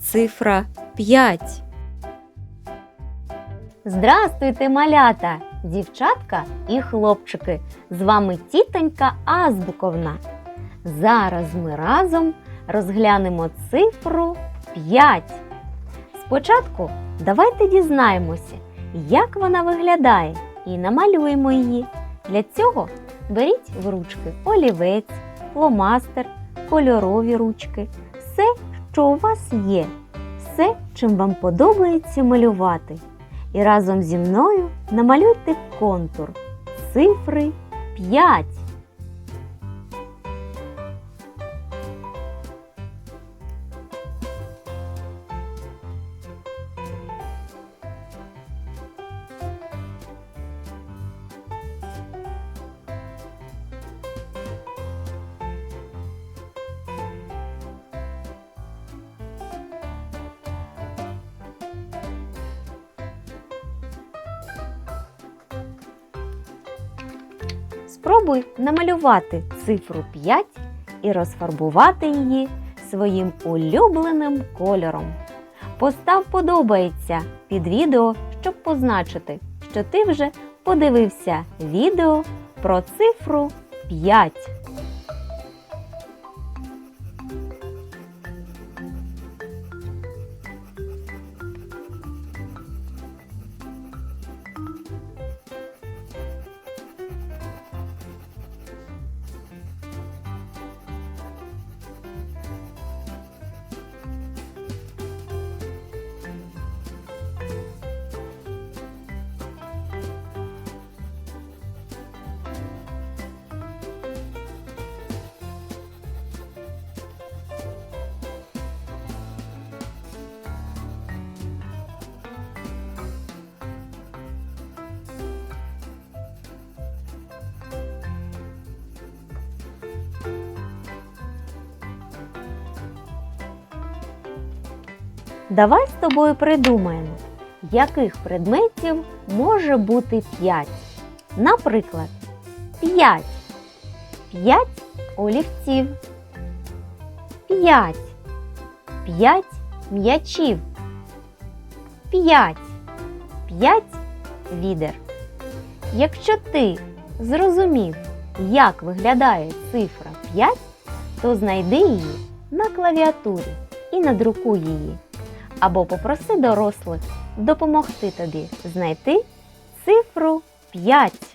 цифра 5. Здрастуйте, малята, дівчатка і хлопчики. З вами тітонька Азбуковна. Зараз ми разом розглянемо цифру 5. Спочатку давайте дізнаємося, як вона виглядає, і намалюємо її. Для цього беріть в ручки олівець, фломастер, кольорові ручки, все, що у вас є, все, чим вам подобається малювати. І разом зі мною намалюйте контур цифри 5. Спробуй намалювати цифру 5 і розфарбувати її своїм улюбленим кольором. Постав подобається під відео, щоб позначити, що ти вже подивився відео про цифру 5. Давай з тобою придумаємо, яких предметів може бути 5. Наприклад, 5. 5 олівців. 5. 5 м'ячів. 5. 5 відер. Якщо ти зрозумів, як виглядає цифра 5, то знайди її на клавіатурі і надрукуй її або попроси дорослих допомогти тобі знайти цифру 5.